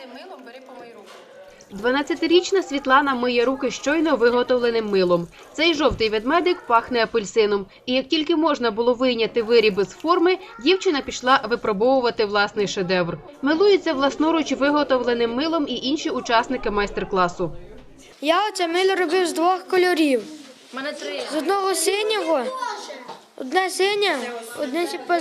цим милом бери помий руку. 12-річна Світлана миє руки щойно виготовленим милом. Цей жовтий ведмедик пахне апельсином. І як тільки можна було вийняти виріб з форми, дівчина пішла випробовувати власний шедевр. Милується власноруч виготовленим милом і інші учасники майстер-класу. Я оце мило робив з двох кольорів. Мене три. З одного синього, одне синє, одне типу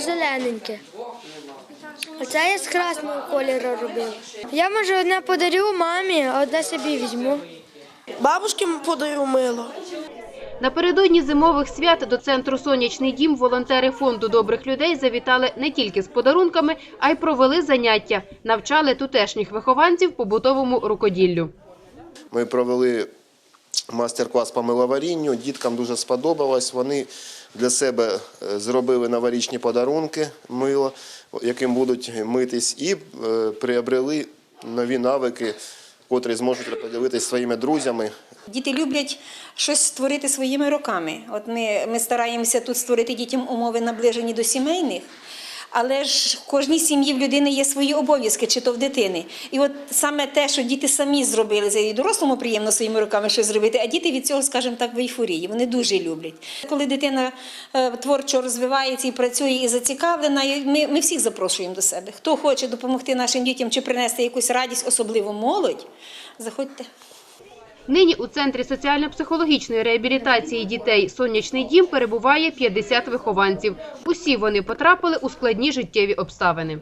зелененьке. Оце я з красного кольору робив. Я може одне подарю мамі, а одне собі візьму. Бабушки подарю мило. Напередодні зимових свят до центру Сонячний дім волонтери фонду добрих людей завітали не тільки з подарунками, а й провели заняття, навчали тутешніх вихованців побутовому рукоділлю. Ми провели мастер-клас по миловарінню. Діткам дуже сподобалось. Вони для себе е, зробили новорічні подарунки мило, яким будуть митись, і е, приобрели нові навики, котрі зможуть поділитися своїми друзями. Діти люблять щось створити своїми руками. От ми, ми стараємося тут створити дітям умови наближені до сімейних. Але ж в кожній сім'ї в людини є свої обов'язки, чи то в дитини. І от саме те, що діти самі зробили, це і дорослому приємно своїми руками щось зробити, а діти від цього, скажімо так, в ейфорії. Вони дуже люблять. Коли дитина е, творчо розвивається і працює і зацікавлена, ми, ми всіх запрошуємо до себе. Хто хоче допомогти нашим дітям чи принести якусь радість, особливо молодь, заходьте. Нині у центрі соціально-психологічної реабілітації дітей «Сонячний дім» перебуває 50 вихованців. Усі вони потрапили у складні життєві обставини.